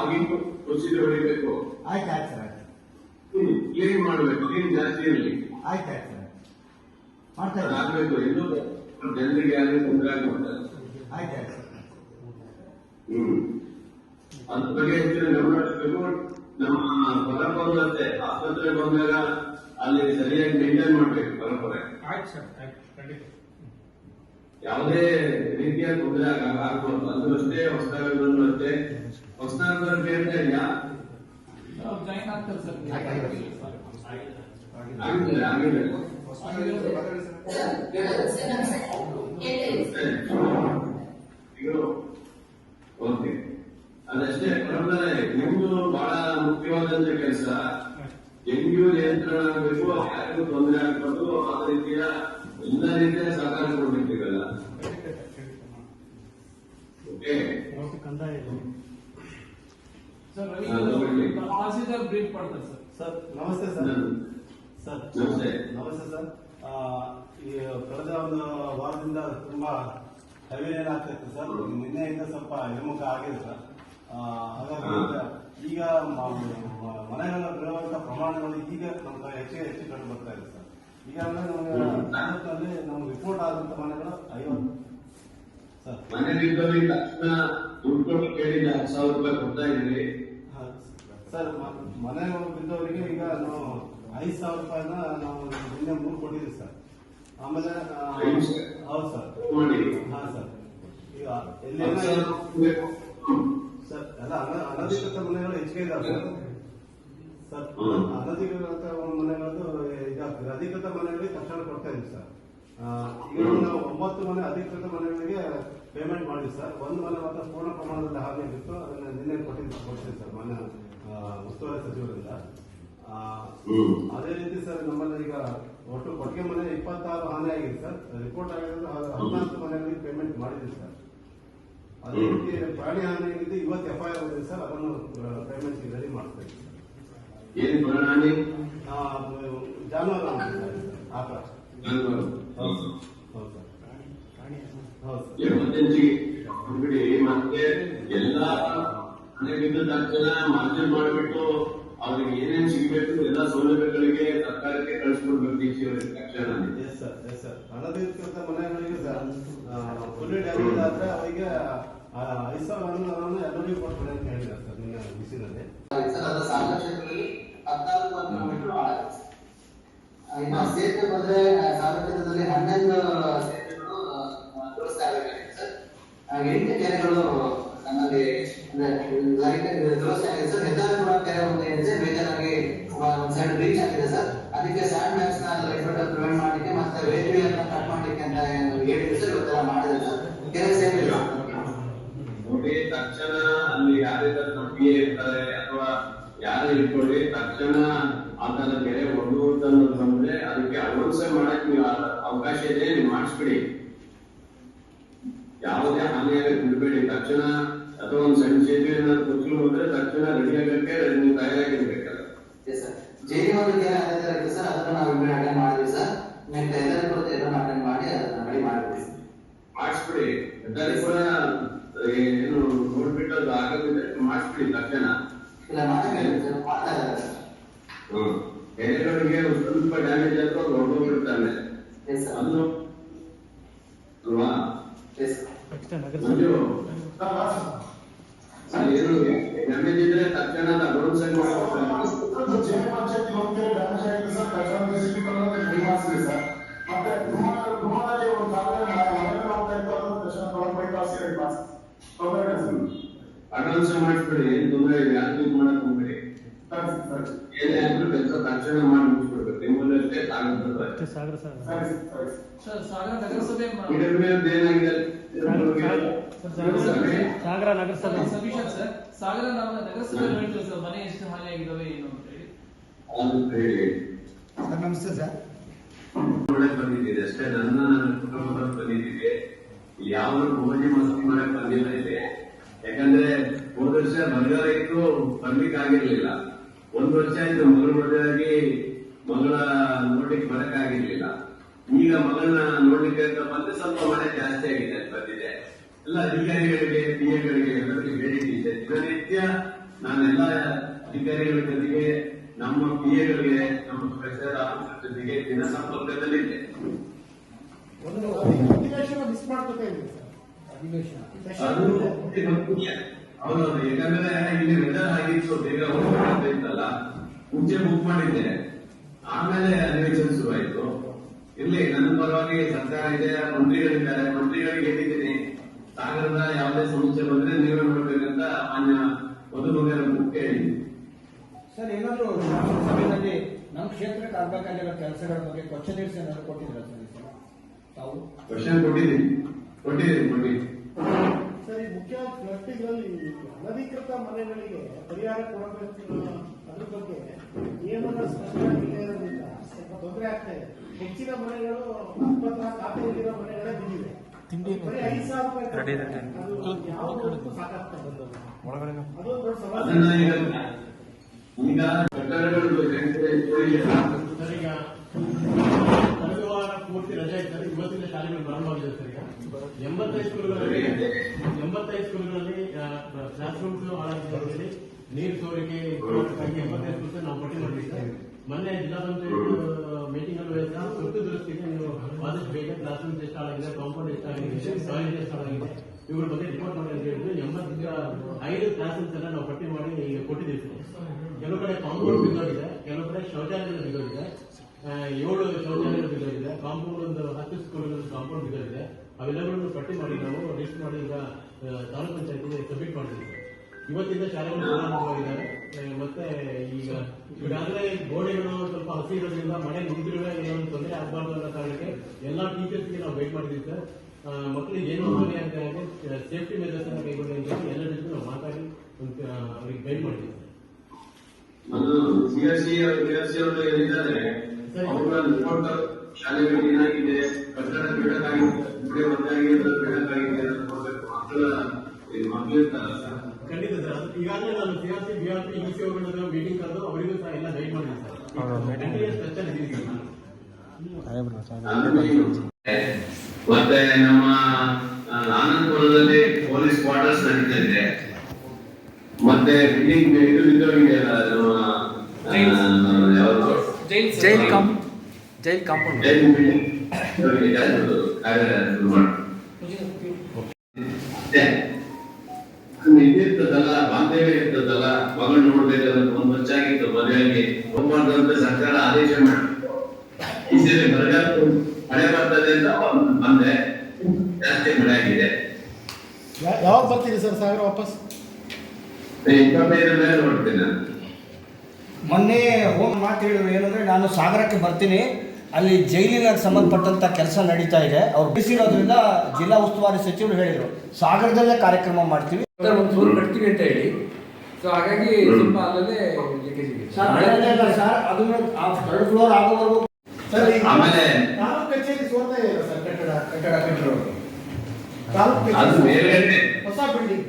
ಆಗಿನ ಪ್ರೊಸೀಜರ್ ಹೊಡಿಬೇಕು. ಆಯ್ತು ಆಯ್ತು ಸರ್ ಆಯ್ತು. ಕ್ಲೀನ್ ಮಾಡ್ಬೇಕು? ಕ್ಲೀನ್ ಜಾಸ್ತಿ ಇರಲಿ ಆಯ್ತು ಆಯ್ತು ಸರ್. ಮಾಡ್ತಾ ಇದ್ದೀನಿ. ಅದಾಗಬೇಕು ಎಲ್ಲೂ ಜನರಿಗೆ ಯಾರು ತೊಂದರೆ ಆಗಬಾರ್ದು ಆಯ್ತು ಆಯ್ತು ಸರ್. ಹ್ಮ್. ಅದ್ರ ಬಗ್ಗೆ ಹೆಚ್ಚಿನ ಗಮನ ಹರಿಸ್ಬೇಕು. ನಮ್ಮ ಪರಂಪರೆ ಆಸ್ಪತ್ರೆ ಬಂದಾಗ ಅಲ್ಲಿ ಸರಿಯಾಗಿ ಮೇಂಟೈನ್ ಮಾಡ್ಬೇಕು ಪರಂಪರೆ. ಆಯ್ತು ಸರ್ ಆಯ್ತು ಖಂಡಿತ. ಯಾವುದೇ ರೀತಿಯ ತೊಂದರೆ ಆಗ- ಆಗ್ಬಾರ್ದು. ಅದು ಅಷ್ಟೇ ಹೊಸದಾಗಿ ಅಷ್ಟೇ ಹೊಸದಾಗಿ ಬೇರೆ ಇದೆಯಾ ಜಾಯಿನ್ ಆಗ್ತಾರೆ ಸರ್ ಆಗಿದೆ ಆಗಿದೆ ಈಗ ಓಕೆ. ಅದಷ್ಟೇ ಪರಂಪರೆ ನಿಮ್ದು ಬಹಳ ಮುಖ್ಯವಾದಂತ ಕೆಲಸ. ಹೆಂಗೂ ನಿಯಂತ್ರಣ ಆಗಬೇಕು ಯಾರಿಗೂ ತೊಂದರೆ ಆಗಬಾರ್ದು ಆ ರೀತಿಯ ಎಲ್ಲ ರೀತಿಯ ಸಹಕಾರ ಕೊಡಬೇಕಲ್ಲ ಓಕೆ. ಸರ್ ಸರ್ ಸರ್ ನಮಸ್ತೆ ಸರ್ ಸರ್ ನಮಸ್ತೆ. ನಮಸ್ತೆ ಸರ್ ಆ, ಈ ಕಳೆದ ಒಂದು ವಾರದಿಂದ ತುಂಬಾ ಹೆವಿ ರೇನ್ ಆಗ್ತಿತ್ತು ಸರ್ ನಿನ್ನೆಯಿಂದ ಸ್ವಲ್ಪ ಹಿಮ್ಮುಖ ಆಗಿದೆ ಸರ್ ಆ, ಹಾಗಾಗಿ ಈಗ ಮನೆಗಳ ಬೀಳುವಂತ ಪ್ರಮಾಣಗಳು ಈಗ ನಮ್ಗೆ ಹೆಚ್ಚು ಹೆಚ್ಚು ಕಂಡು ಬರ್ತಾ ಇದೆ ಸರ್ ಈಗ ಅಂದ್ರೆ ನಾವು ನಮ್ಗೆ ರಿಪೋರ್ಟ್ ಆದಂತ ಮನೆಗಳು ಐವತ್ತು ಸರ್ ಮನೆ ತಕ್ಷಣ ದುಡ್ಡು ಕೇಳಿದ ಹತ್ತು ಸಾವಿರ ರೂಪಾಯಿ ಕೊಡ್ತಾ ಇದ್ರಿ. ಸರ್ ಮನೆ ಬಿದ್ದವರಿಗೆ ಈಗ ನಾವು ಐದು ಸಾವಿರ ರೂಪಾಯಿನ ನಾವು ನಿನ್ನೆ ಮೂರು ಕೊಟ್ಟಿದ್ದೀವಿ ಸರ್. ಆಮೇಲೆ ಹೌದು ಸರ್. ನೋಡಿ ಹಾ ಸರ್. ಈಗ ಎಲ್ಲಿ ಸರ್ ಅಲ್ಲ ಅನ- ಅನಧಿಕೃತ ಮನೆಗಳು ಹೆಚ್ಚಿಗೆ ಇದಾವೆ ಸರ್. ಅನಧಿಕೃತ ಮನೆಗಳದ್ದು ಈಗ ಅಧಿಕೃತ ಮನೆಗಳಿಗೆ ತಕ್ಷಣ ಕೊಡ್ತಾ ಇದ್ದೀವಿ ಸರ್. ನಾವು ಒಂಬತ್ತು ಮನೆ ಅಧಿಕೃತ ಮನೆಗಳಿಗೆ ಪೇಮೆಂಟ್ ಮಾಡಿದ್ವಿ ಸರ್. ಒಂದು ಮನೆ ಮಾತ್ರ ಪೂರ್ಣ ಪ್ರಮಾಣದಲ್ಲಿ ಹಾನಿ ಆಗಿತ್ತು ಅದನ್ನ ನಿನ್ನೆ ಕೊಟ್ಟಿದ್ದು ಕೊಡ್ತೀವಿ ಸರ್ ಮನೆ ಉಸ್ತುವಾರಿ ಸಚಿವರಿಂದ. ಆ, ಅದೇ ರೀತಿ ಸರ್ ನಮ್ಮಲ್ಲಿ ಈಗ ಒಟ್ಟು ಕೊಟ್ಟಿಗೆ ಮನೆ ಇಪ್ಪತ್ತಾರು ಹಾನಿ ಆಗಿದೆ ಸರ್. ರಿಪೋರ್ಟ್ ಆಗಿರೋದು ಹದಿನಾಲ್ಕು ಮನೆಗಳಿಗೆ ಪೇಮೆಂಟ್ ಮಾಡಿದ್ವಿ ಸರ್. ಅದೇ ರೀತಿ ಪ್ರಾಣಿ ಹಾನಿ ಆಗಿದ್ದು ಇವತ್ತು ಎಫ್ ಐ ಆರ್ ಸರ್. ಅದನ್ನು ಪೇಮೆಂಟ್ ರೆಡಿ ಮಾಡ್ತೇವೆ ಜಾನುವಾರು ಆಕಳ ಎಮರ್ಜೆನ್ಸಿ ಬಿಡಿ ಮತ್ತೆ ಎಲ್ಲ ಮನೆ ಬಿದ್ದ ತಕ್ಷಣ ಮಾರ್ಜಿನ್ ಮಾಡಿಬಿಟ್ಟು ಅವ್ರಿಗೆ ಏನೇನ್ ಸಿಗಬೇಕು ಎಲ್ಲ ಸೌಲಭ್ಯಗಳಿಗೆ ಸರ್ಕಾರಕ್ಕೆ ಕಳಿಸ್ಕೊಡ್ಬೇಕು ಸಿ ತಕ್ಷಣ ಎಸ್ ಸರ್ ಸರ್ ಅನಧಿಕೃತ ಮನೆಗಳಿಗೆ ಫುಲ್ ಡ್ಯಾಮೇಜ್ ಆದ್ರೆ ಅವರಿಗೆ ಆ, ಐದು ಸಾವಿರ ಅನುದಾನವನ್ನು ಎಲ್ಲರಿಗೂ ಕೊಡ್ತಾರೆ ಅಂತ ಹೇಳಿದ್ದಾರೆ ಸರ್ ನಿನ್ನ ಬಿಸಿನಲ್ಲಿ ಸರ್ ಅದು ಸಾಗರ ಕ್ಷೇತ್ರದಲ್ಲಿ ಹದಿನಾಲ್ಕು ಕಿಲೋಮೀಟರ್ ಆಗುತ್ತೆ ಇನ್ನು ಸೇತುವೆ ಬಂದ್ರೆ ಸಾರ್ವಜನಿಕದಲ್ಲಿ ಹನ್ನೊಂದು ಎಂಟು ಕೆರೆಗಳು ನಮ್ಮಲ್ಲಿ ದುರಸ್ತಿ ಆಗಿದೆ ಸರ್. ಒಂದು ಏನಿದೆ ಬೇಜಾರಾಗಿ ಒಂದು ಸೈಡ್ ಬ್ರೀಚ್ ಆಗಿದೆ ಸರ್. ಅದಕ್ಕೆ ಸ್ಯಾಂಡ್ ಮ್ಯಾಕ್ಸ್ನ ಪ್ರಿವೆಂಟ್ ಮಾಡಲಿಕ್ಕೆ ಮತ್ತೆ ಕಟ್ ಮಾಡ್ಲಿಕ್ಕೆ ಅಂತ ಹೇಳಿದ್ರು ಮಾಡಿದೆ ಸರ್. ಕೆರೆ ಸೇವೆ ಇಲ್ಲ. ಸರ್. ನೋಡಿ, ತಕ್ಷಣ ಅಲ್ಲಿ ಯಾರಿದ್ದಾರೆ ಅಥವಾ ಯಾರು ಇಟ್ಕೊಳ್ಳಿ ತಕ್ಷಣ ತರ ಕೆರೆ ಒಡ್ಡುವಂತ ಬಂದ್ರೆ ಅದಕ್ಕೆ ಅನೌನ್ಸ್ ಮಾಡಕ್ ನೀವು ಅವಕಾಶ ಇದೆ ನೀವು ಮಾಡಿಸ್ಬಿಡಿ. ಯಾವುದೇ ಹಾನಿಯಾಗಕ್ಕೆ ಬಿಡಬೇಡಿ. ತಕ್ಷಣ ಅಥವಾ ಒಂದು ಸಣ್ಣ ಸೇತುವೆ ಏನಾದ್ರು ಕೊಚ್ಚಲು ಹೋದ್ರೆ ತಕ್ಷಣ ರೆಡಿ ಆಗಕ್ಕೆ ನೀವು ತಯಾರಾಗಿರ್ಬೇಕಲ್ಲ. ಅದೇ ತರ ಸರ್ ಅದನ್ನ ನಾವು ಇಮ್ಮಿ ಅಟೆಂಡ್ ಮಾಡಿದ್ವಿ ಸರ್. ನೆಕ್ಸ್ಟ್ ಎಲ್ಲರೂ ಬರುತ್ತೆ ಎಲ್ಲರೂ ಅಟೆಂಡ್ ಮಾಡಿ ಅದನ್ನ ರೆಡಿ ಮಾಡಿದ್ವಿ ಮಾಡಿಸ್ಬಿಡಿ. ಕೂಡ ಏನು ನೋಡ್ಬಿಟ್ಟು ಅದು ಆಗದಿದ್ರೆ ಮಾಡಿಸ್ಬಿಡಿ ತಕ್ಷಣ. ಇಲ್ಲ ಮಾಡಿ ಸರ್. ಮಾಡ್ತಾ ಇದ್ದಾರೆ ಸರ್ ಹ್ಮ್ ಕೆರೆಗಳಿಗೆ ಒಂದ್ ಸ್ವಲ್ಪ ಡ್ಯಾಮೇಜ್ ಆದ್ರೂ ಅದು ಹೊರಟೋಗ್ಬಿಡ್ತಾನೆ ಎಸ್ ಸರ್ ಅದು ಅಲ್ವಾ ಎಸ್ ಮಂಜು ಅಲ್ಲಿ ಏನು ಡ್ಯಾಮೇಜ್ ಇದ್ರೆ ತಕ್ಷಣ ಅನೌನ್ಸ್ ಮಾಡ್ಬೇಕು ಅನೌನ್ಸ್ ಮಾಡಿಸ್ಬಿಡಿ ಏನ್ ತೊಂದರೆ ಇದೆ ಯಾರು ಇದು ಮಾಡಕ್ ಹೋಗ್ಬೇಡಿ ಏನೇ ಆದ್ರೂ ಕೆಲಸ ತಕ್ಷಣ ಮಾಡಿ ಮುಗಿಸ್ಬಿಡ್ಬೇಕು. ನಿಮ್ಮಲ್ಲಿ ಅಷ್ಟೇ ಆಗುತ್ತೆ ಸರ್ ಸಾಗರ ನಗರಸಭೆ ಮ- ಪಿಡಬ್ಲ್ಯೂ ಏನಾಗಿದೆ? ಸಾಗರ ನಗರಸಭೆ. ಸಫಿಷಿಯಂಟ್ ಸರ್ ಸಾಗರ ನಾವು ನಗರಸಭೆ ಹೇಳ್ತೀವಿ ಸರ್ ಮನೆ ಎಷ್ಟು ಹಾನಿ ಆಗಿದಾವೆ ಏನು ಅಂತ ಹೇಳಿ. ಅಂತ ಹೇಳಿ. ಸರ್ ನಮಸ್ತೆ ಸರ್. ಒಳ್ಳೆ ಬಂದಿದ್ದೀರಿ ಅಷ್ಟೇ. ನನ್ನ ನನ್ನ ಕುಟುಂಬದವ್ರು ಬಂದಿದ್ದೀವಿ ಯಾವ ಮಸ್ತಿ ಮಾಡಕ್ ಬಂದಿಲ್ಲ ಇದೆ ಯಾಕಂದ್ರೆ ಹೋದ ವರ್ಷ ಬಂಗಾರ ಇತ್ತು ಬರ್ಲಿಕ್ಕೆ ಆಗಿರ್ಲಿಲ್ಲ ಒಂದ್ ವರ್ಷ ಆಯ್ತು ಮಗಳ ಮದುವೆಯಾಗಿ ಮಗಳ ನೋಡ್ಲಿಕ್ಕೆ ಬರಕ್ ಆಗಿರ್ಲಿಲ್ಲ ಈಗ ಮಗಳನ್ನ ನೋಡ್ಲಿಕ್ಕೆ ಅಂತ ಬಂದ್ರೆ ಸ್ವಲ್ಪ ಮಳೆ ಜಾಸ್ತಿ ಆಗಿದೆ ಅಂತ ಬಂದಿದೆ. ಎಲ್ಲ ಅಧಿಕಾರಿಗಳಿಗೆ ಪಿಎಗಳಿಗೆ ಎಲ್ಲರಿಗೂ ಹೇಳಿದ್ದೆ. ದಿನನಿತ್ಯ ನಾನೆಲ್ಲ ಅಧಿಕಾರಿಗಳ ಜೊತೆಗೆ ನಮ್ಮ ಪಿಎಗಳಿಗೆ ನಮ್ಮ ಪ್ರೊಫೆಸರ್ ಆಫೀಸರ್ ಜೊತೆಗೆ ದಿನ ಸಂಪರ್ಕದಲ್ಲಿದೆ ಅಧಿವೇಶನ ಮಿಸ್ ಮಾಡ್ಕೊತಾ ಅದು ಹೌದೌದು. ಯಾಕಂದ್ರೆ ಇಲ್ಲಿ ವೆದರ್ ಆಗಿತ್ತು ಬೇಗ ಹೋಗ್ಬೇಕಂತ ಇತ್ತಲ್ಲ. ಮುಂಚೆ ಬುಕ್ ಮಾಡಿದ್ದೆ. ಆಮೇಲೆ ಅಧಿವೇಶನ ಶುರುವಾಯ್ತು. ಇಲ್ಲಿ ನನ್ನ ಪರವಾಗಿ ಸರ್ಕಾರ ಇದೆ ಮಂತ್ರಿಗಳಿದ್ದಾರೆ. ಮಂತ್ರಿಗಳಿಗೆ ಹೇಳಿದ್ದೀನಿ. ಸಾಗರದ ಯಾವುದೇ ಸಮಸ್ಯೆ ಬಂದ್ರೆ ನೀವೇ ಮಾಡಬೇಕಂತ ಮಾನ್ಯ ಮಧುಮಗರ ಮುಖ್ಯ ಸರ್ ಏನಾದ್ರು ಸಭೆಯಲ್ಲಿ ನಮ್ಮ ಕ್ಷೇತ್ರಕ್ಕೆ ಆಗ್ಬೇಕಾಗಿರೋ ಕೆಲಸಗಳ ಬಗ್ಗೆ ಕ್ವಶನೀರ್ಸ್ ಏನಾದ್ರು ಕೊಟ್ಟಿದ್ರು ಸರ್? ತಾವು ಕ್ವಶನ್ ಕೊಟ್ಟಿದ್ದೀನಿ. ಕೊಟ್ಟಿದ್ದೀನಿ ಕೊಟ್ಟಿದ್ದೀನಿ. ಸರ್ ಮುಖ್ಯವಾಗಿ ಮುಖ್ಯ ವ್ಯಕ್ತಿಗಳಲ್ಲಿ ಅನಧಿಕೃತ ಮನೆಗಳಿಗೆ ಪರಿಹಾರ ಕೊಡಬೇಕು ಅದ್ರ ಬಗ್ಗೆ ನಿಯಮಗಳ ಸ್ಪಷ್ಟವಾಗಿ ಇರೋದ್ರಿಂದ ಸ್ವಲ್ಪ ತೊಂದರೆ ಆಗ್ತಾ ಇದೆ. ಹೆಚ್ಚಿನ ಮನೆಗಳು ಖಾತೆಯಲ್ಲಿರೋ ಮನೆಗಳೇ ಬಿದ್ದಿವೆ ಬರೀ ಐದು ಸಾವಿರ ರೂಪಾಯಿ ಅದು ಯಾವುದು ಸಾಕಾಗ್ತಾ ಬಂದದ್ದು ಅದೊಂದು ದೊಡ್ಡ ಅದನ್ನ ಈಗ ಈಗ ಕಟ್ಟಡಗಳು ಸರ್ ಈಗ ಕಳೆದ ವಾರ ಪೂರ್ತಿ ರಜೆ ಇದ್ದಾರೆ ಇವತ್ತಿನ ಶಾಲೆಗಳು ಪ್ರಾರಂಭವಾಗಿದೆ ಸರ್ ಈಗ. ಎಂಬತ್ತೈದು ಎಂಬತ್ತೈದು ಸ್ಕೂಲ್ಗಳಲ್ಲಿ ಕ್ಲಾಸ್ ರೂಮ್ಸ್ ಹಾಳಾಗಿದೆ ನೀರು ಸೋರಿಕೆ ಸಂಖ್ಯೆ ಎಂಬತ್ತೈದು ಪರ್ಸೆಂಟ್ ನಾವು ಪಟ್ಟಿ ಮಾಡಿದ್ದೇವೆ ಮೊನ್ನೆ ಜಿಲ್ಲಾ ಪಂಚಾಯತ್ ಮೀಟಿಂಗ್ ಅಲ್ಲಿ ಸಹ ತುರ್ತು ದುರಸ್ತಿಗೆ ನೀವು ಆದಷ್ಟು ಬೇಗ ಕ್ಲಾಸ್ ರೂಮ್ಸ್ ಎಷ್ಟು ಹಾಳಾಗಿದೆ ಕಾಂಪೌಂಡ್ ಎಷ್ಟಾಗಿದೆ ಟಾಯ್ಲೆಟ್ ಎಷ್ಟು ಹಾಳಾಗಿದೆ ಇವ್ರ ಬಗ್ಗೆ ರಿಪೋರ್ಟ್ ಮಾಡಿ ಅಂತ ಹೇಳಿದ್ರು. ಎಂಬತ್ತು ಐದು ಕ್ಲಾಸ್ ರೂಮ್ಸ್ ಎಲ್ಲ ನಾವು ಪಟ್ಟಿ ಮಾಡಿ ಕೊಟ್ಟಿದ್ದೀವಿ. ಕೆಲವು ಕಡೆ ಕಾಂಪೌಂಡ್ ಬಿದ್ದೋಗಿದೆ ಕೆಲವು ಕಡೆ ಶೌಚಾಲಯಗಳು ಬಿದ್ದೋಗಿದೆ. ಏಳು ಶೌಚಾಲಯಗಳು ಬಿದ್ದೋಗಿದೆ. ಕಾಂಪೌಂಡ್ ಒಂದು ಹತ್ತು ಕಾಂಪೌಂಡ್ ಬಿದ್ದೋಗಿದೆ. ಅವೆಲ್ಲಗಳನ್ನು ಪಟ್ಟಿ ಮಾಡಿ ನಾವು ಲಿಸ್ಟ್ ಮಾಡಿ ಈಗ ತಾಲೂಕು ಪಂಚಾಯತಿಗೆ ಸಬ್ಮಿಟ್ ಮಾಡಿದ್ದೀವಿ. ಇವತ್ತಿಂದ ಶಾಲೆಗಳು ಪ್ರಾರಂಭವಾಗಿದ್ದಾರೆ ಮತ್ತೆ ಈಗ ಈಗಾಗಲೇ ಗೋಡೆಗಳು ಸ್ವಲ್ಪ ಹಸಿರೋದ್ರಿಂದ ಮನೆ ಮಳೆ ನಿಂತಿರುವೆ ಏನೋ ತೊಂದರೆ ಆಗಬಾರ್ದು ಅನ್ನೋ ಕಾರಣಕ್ಕೆ ಎಲ್ಲಾ ಟೀಚರ್ಸ್ಗೆ ನಾವು ವೇಟ್ ಮಾಡಿದ್ದೀವಿ ಸರ್. ಮಕ್ಕಳಿಗೆ ಏನು ಹಾನಿ ಅಂತ ಇದೆ ಸೇಫ್ಟಿ ಮೆಜರ್ಸ್ ಅನ್ನ ಕೈಗೊಂಡು ಹೇಳಿ ಎಲ್ಲರ ಜೊತೆ ನಾವು ಮಾತಾಡಿ ಅವ್ರಿಗೆ ಗೈಡ್ ಮಾಡಿದ್ದೀವಿ ಸರ್. ಅವರು ರಿಪೋರ್ಟ್ ಶಾಲೆಗಳಿಗೆ ಏನಾಗಿದೆ? ಕಟ್ಟಡ ಬಿಡೆ ಅಂತ ಮಕ್ಕಳ ಖಂಡಿತ ಸರ್. ಅದು ಈಗಾಗಲೇ ನಾನು ಸಿಆರ್ಸಿ ಬಿಆರ್ಪಿ ಇಸಿಒಗಳ ಮೀಟಿಂಗ್ ಕರೆದು ಅವರಿಗೂ ಸಹ ಎಲ್ಲ ಗೈಡ್ ಮಾಡಿದ್ದೀನಿ ಸರ್. ಮತ್ತೆ ನಮ್ಮ ಆನಂದಪುರದಲ್ಲಿ ಪೊಲೀಸ್ ಕ್ವಾರ್ಟರ್ಸ್ ನಡೀತಾ ಇದೆ. ಮತ್ತೆ ಬಿಲ್ಡಿಂಗ್ ಇದು ಇದ್ದವರಿಗೆ ನಮ್ಮ ಯಾವ್ದು? ಜೈಲ್ ಜೈಲ್ ಕಾಂ ಜೈಲ್ ಕಾಂಪೌಂಡ್. ಇದಿರ್ತದಲ್ಲ ಬಾಂಧವ್ಯ ಇರ್ತದಲ್ಲ ಮಗಳು ನೋಡ್ಬೇಕಂತ ಒಂದು ವರ್ಷ ಆಗಿತ್ತು ಮದುವೆಗೆ ಹೋಗ್ಬಾರ್ದಂತ ಸರ್ಕಾರ ಆದೇಶ ಮಾಡಿ ಈ ಸೇರಿ ಬರಗಾಲ ಮಳೆ ಬರ್ತದೆ ಅಂತ ಬಂದೆ ಜಾಸ್ತಿ ಮಳೆ ಆಗಿದೆ. ಯಾವಾಗ ಬರ್ತೀರಿ ಸರ್ ಸಾಗರ ವಾಪಸ್? ಇಪ್ಪತ್ತೈದರ ಮೇಲೆ ನೋಡ್ತೀನಿ ನಾನು. ಮೊನ್ನೆ ಹೋಗಿ ಮಾತು ಹೇಳಿದ್ರು ಏನಂದ್ರೆ ನಾನು ಸಾಗರಕ್ಕೆ ಬರ್ತೀನಿ. ಅಲ್ಲಿ ಜೈಲಿನ ಸಂಬಂಧಪಟ್ಟಂತ ಕೆಲಸ ನಡೀತಾ ಇದೆ. ಅವ್ರು ಬಿಸಿರೋದ್ರಿಂದ ಜಿಲ್ಲಾ ಉಸ್ತುವಾರಿ ಸಚಿವರು ಹೇಳಿದ್ರು. ಸಾಗರದಲ್ಲೇ ಕಾರ್ಯಕ್ರಮ ಮಾಡ್ತೀವಿ. ಒಂದು ಕಟ್ತೀವಿ ಅಂತ ಹೇಳಿ. ಸೊ ಹಾಗಾಗಿ ಸ್ವಲ್ಪ ಸರ್ ಅಲ್ಲೇ ಇಲ್ಲ ಸರ್ ಅದನ್ನ ಥರ್ಡ್ ಫ್ಲೋರ್ ಆಗೋವರೆಗೂ ಸರ್ ಈಗ ಆಮೇಲೆ ತಾಲೂಕು ಕಚೇರಿ ಸೋರ್ತಾ ಇದೆ ಸರ್ ಕಟ್ಟಡ ಕಟ್ಟಡ ಕಟ್ಟಿರೋದು ತಾಲೂಕು ಅದು ಕಚೇರಿ ಹೊಸ ಬಿಲ್ಡಿಂಗ್